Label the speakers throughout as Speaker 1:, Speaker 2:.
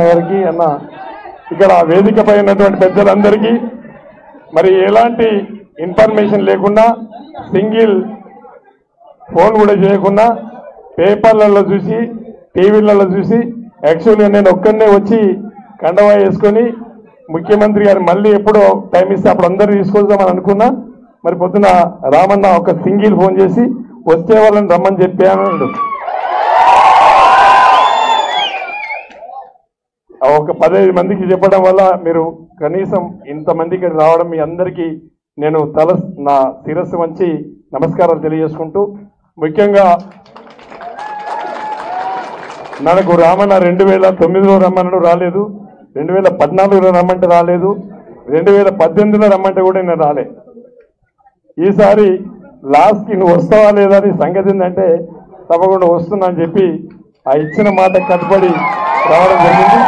Speaker 1: గారికి అన్న ఇక్కడ వేదిక పై ఉన్నటువంటి పెద్దలందరికీ మరి ఎలాంటి ఇన్ఫర్మేషన్ లేకుండా సింగిల్ ఫోన్ కూడా చేయకుండా పేపర్లలో చూసి టీవీలలో చూసి యాక్చువల్గా నేను ఒక్కడనే వచ్చి కండవా వేసుకొని ముఖ్యమంత్రి గారు మళ్ళీ ఎప్పుడో టైం ఇస్తే అప్పుడు అందరూ తీసుకొద్దామని అనుకున్నా. మరి పొద్దున రామన్న ఒక సింగిల్ ఫోన్ చేసి వచ్చే వాళ్ళని రమ్మని చెప్పాను ఒక పదహైదు మందికి చెప్పడం వల్ల మీరు కనీసం ఇంతమందికి రావడం మీ అందరికీ నేను తల నా శిరస్సు వంచి నమస్కారాలు తెలియజేసుకుంటూ ముఖ్యంగా నాకు రామన్న రెండు వేల తొమ్మిదిలో రమ్మన్నాడు రాలేదు రెండు వేల పద్నాలుగులో రమ్మంటే రాలేదు రెండు వేల పద్దెనిమిదిలో రమ్మంటే కూడా నేను రాలే. ఈసారి లాస్ట్కి నువ్వు వస్తావా లేదా అని సంగతి ఏంటంటే తప్పకుండా వస్తున్నా అని చెప్పి ఆ ఇచ్చిన మాట కట్టుబడి రావడం జరిగింది.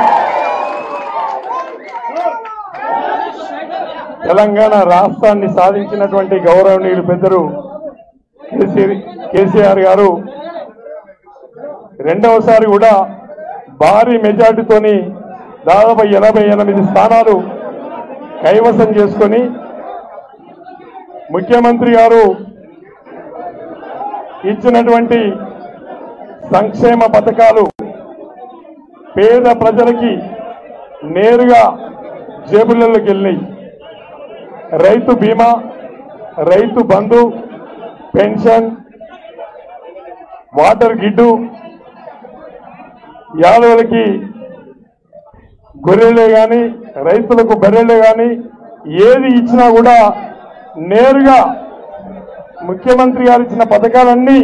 Speaker 1: తెలంగాణ రాష్ట్రాన్ని సాధించినటువంటి గౌరవనీయులు పెద్దలు కేసీఆర్ గారు రెండవసారి కూడా భారీ మెజార్టీతోని దాదాపు ఎనభై ఎనిమిది స్థానాలు కైవసం చేసుకొని ముఖ్యమంత్రి గారు ఇచ్చినటువంటి సంక్షేమ పథకాలు పేద ప్రజలకి నేరుగా జేబులలోకి వెళ్ళినాయి. రైతు బీమా రైతు బంధు పెన్షన్ వాటర్ గిడ్డు యాదవులకి గొర్రెలే కానీ రైతులకు బర్రెలే కానీ ఏది ఇచ్చినా కూడా నేరుగా ముఖ్యమంత్రి గారు ఇచ్చిన పథకాలన్నీ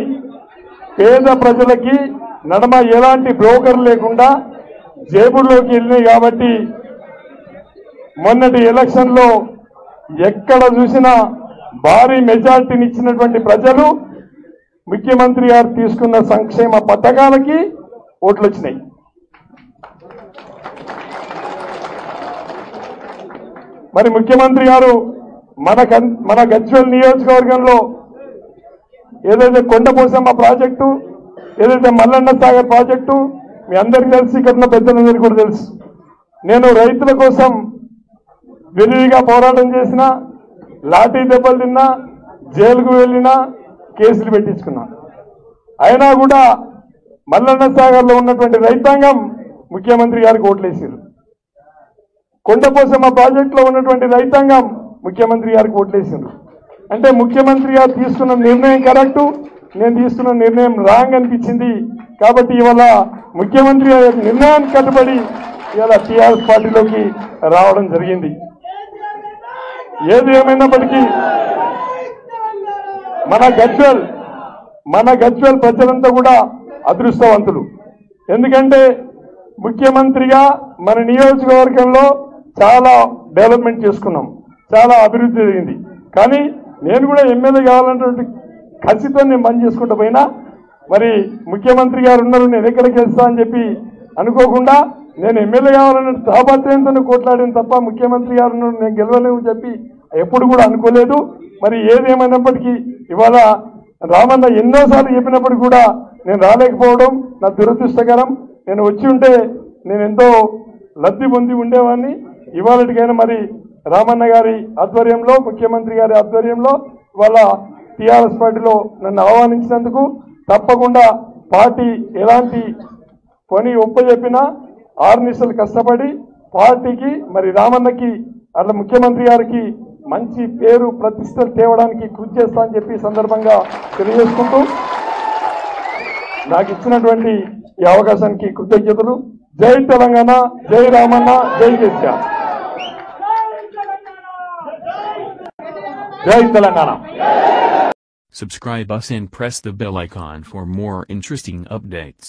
Speaker 1: పేద ప్రజలకి నడమ ఎలాంటి బ్రోకర్ లేకుండా జేబుల్లోకి వెళ్ళినాయి కాబట్టి మొన్నటి ఎలక్షన్లో ఎక్కడ చూసినా భారీ మెజార్టీని ఇచ్చినటువంటి ప్రజలు ముఖ్యమంత్రి గారు తీసుకున్న సంక్షేమ పథకాలకి ఓట్లు వచ్చినాయి మరి ముఖ్యమంత్రి గారు మన మన గజ్వెల్ నియోజకవర్గంలో ఏదైతే కొండపోసమ్మ ప్రాజెక్టు ఏదైతే మల్లన్న సాగర్ ప్రాజెక్టు మీ అందరికీ తెలిసి ఇక్కడ ఉన్న పెద్దలందరికీ కూడా తెలుసు. నేను రైతుల కోసం విరివిగా పోరాటం చేసినా లాఠీ దెబ్బలు తిన్నా జైలుకు వెళ్ళినా కేసులు పెట్టించుకున్నా. అయినా కూడా మల్లన్న సాగర్లో ఉన్నటువంటి రైతాంగం ముఖ్యమంత్రి గారికి ఓట్లేసారు కొండపోసమ్మ ప్రాజెక్టులో ఉన్నటువంటి రైతాంగం ముఖ్యమంత్రి గారికి ఓట్లేసిండ్రు అంటే ముఖ్యమంత్రి గారు తీసుకున్న నిర్ణయం కరెక్టు నేను తీసుకున్న నిర్ణయం రాంగ్ అనిపించింది. కాబట్టి ఇవాళ ముఖ్యమంత్రి గారి నిర్ణయానికి కట్టుబడి ఇవాళ టీఆర్ఎస్ పార్టీలోకి రావడం జరిగింది. ఏది ఏమైనప్పటికీ మన గజ్వెల్ మన గజ్వెల్ ప్రజలంతా కూడా అదృష్టవంతులు. ఎందుకంటే ముఖ్యమంత్రిగా మన నియోజకవర్గంలో చాలా డెవలప్మెంట్ చేసుకున్నాం. చాలా అభివృద్ధి జరిగింది. కానీ నేను కూడా ఎమ్మెల్యే కావాలన్నటువంటి ఖచ్చితంగా నేను పని చేసుకుంటూ పోయినా మరి ముఖ్యమంత్రి గారు ఉన్నారు నేను ఎక్కడికి వెళ్తా అని చెప్పి అనుకోకుండా నేను ఎమ్మెల్యే కావాలని తాపత్రయంతో కొట్లాడిన తప్ప ముఖ్యమంత్రి గారు నేను గెలవలేము చెప్పి ఎప్పుడు కూడా అనుకోలేదు. మరి ఏదేమైనప్పటికీ ఇవాళ రామన్న ఎన్నోసార్లు చెప్పినప్పుడు కూడా నేను రాలేకపోవడం నా దురదృష్టకరం. నేను వచ్చి ఉంటే నేను ఎంతో లబ్ధి పొంది ఉండేవాడిని. ఇవాళకైనా మరి రామన్న గారి ఆధ్వర్యంలో ముఖ్యమంత్రి గారి ఆధ్వర్యంలో ఇవాళ టీఆర్ఎస్ పార్టీలో నన్ను ఆహ్వానించినందుకు తప్పకుండా పార్టీ ఎలాంటి పని ఒప్పజెప్పినా నిమిషాలు కష్టపడి పార్టీకి మరి రామన్నకి అట్లా ముఖ్యమంత్రి గారికి మంచి పేరు ప్రతిష్టలు తేవడానికి కృషి చేస్తా అని చెప్పి సందర్భంగా తెలియజేసుకుంటూ నాకు ఇచ్చినటువంటి ఈ అవకాశానికి కృతజ్ఞతలు. జై తెలంగాణ జై రామన్న జై కేసీఆర్ జై Telangana.
Speaker 2: Subscribe us and press the bell icon for more interesting updates.